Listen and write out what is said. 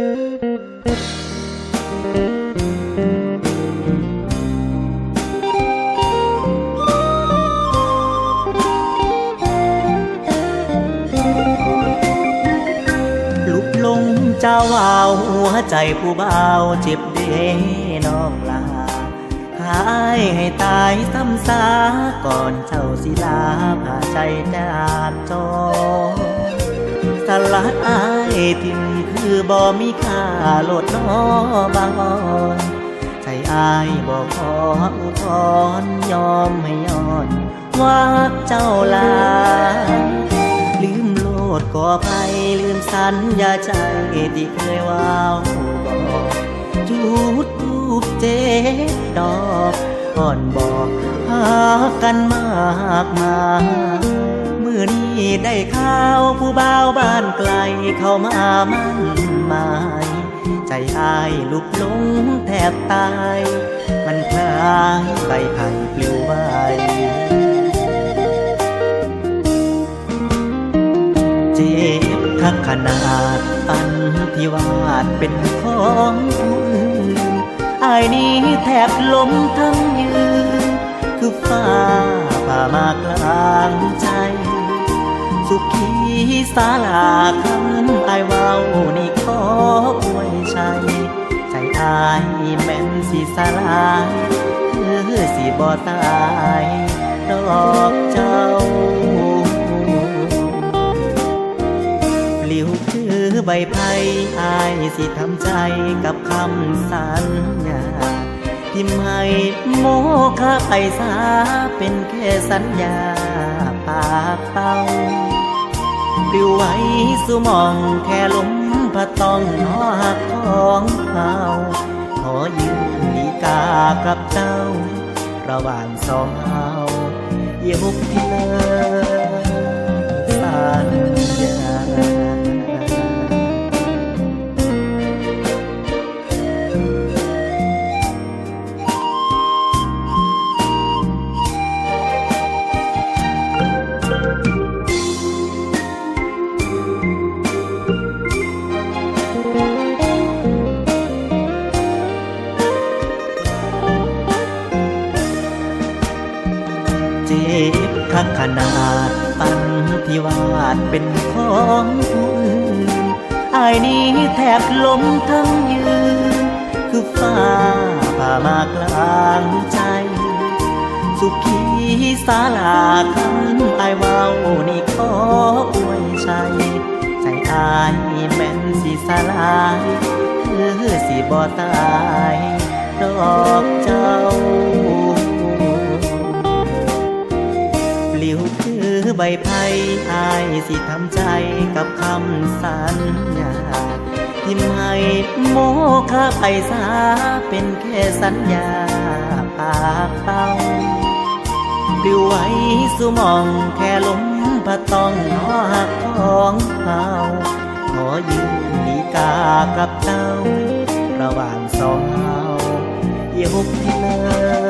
ลุกลงเจ้าวาวหัวใจผู้เบ่าเจ็บเด้น้องลาหายให้ตายซ้ำซาก่อนเจ้าศิลาพาใจจากจอ สลัดอายทิมคือบ่มีค่าโลดนอบางอ่อนใจอายบ่ขออุทธรยอมให้ย้อน ว่าเจ้าลาลืมโลดก่อไปลืมสัญญาใจที่เคยว่าวบอกจุดทูบเจ็ดดอกก่อนบอกหากันมากมาย ได้ข่าวผู้บ่าวบ้านไกลเข้ามามั่นหมาย ใจอายลุกลงแทบตาย มันคล้ายใบไผ่ปลิวไหวเจ็บทักขนาดปันที่วาดเป็นของคุณอายนี้แทบล้มทั้งยืน คือฟ้าผ่ามากลางใจ สาลาคำอายเว้านี่ขออวยชัย ใจอายแม่นสิสลายคือสิบ่ตายดอกเจ้าปลิวคือใบไผ่อายสิทำใจกับคำสัญญาที่ไม่โมฆะไปสาเป็นแค่สัญญาปากเป้า ปลิวไว้สุมองแค่ลมพัดต้องนอหักของเขาขอยืนดีกากับเจ้า ระหว่างสองเฮาเยบุกที่เลิศสัญญาักขนาดปันที่วาดเป็นของคุณอายนี้แทบล้มทั้งยืน คือฟ้าผ่ามากลางใจ สุขีสาลาคำอายเว้านี่ขออวยชัย ใจอายแม่นสิสลายคือสิบ่ตายดอก ใบไผ่อายสิทำใจกับคำสัญญาที่ไม่โมฆะไปสาเป็นแค่สัญญาปากเป้าปลิวไว้สุมองแค่ลมพัดต้องนอหักของเขาขอยืนดีกากับเจ้า ระหว่างสองเฮาเยี่ยมุกที่เลิศ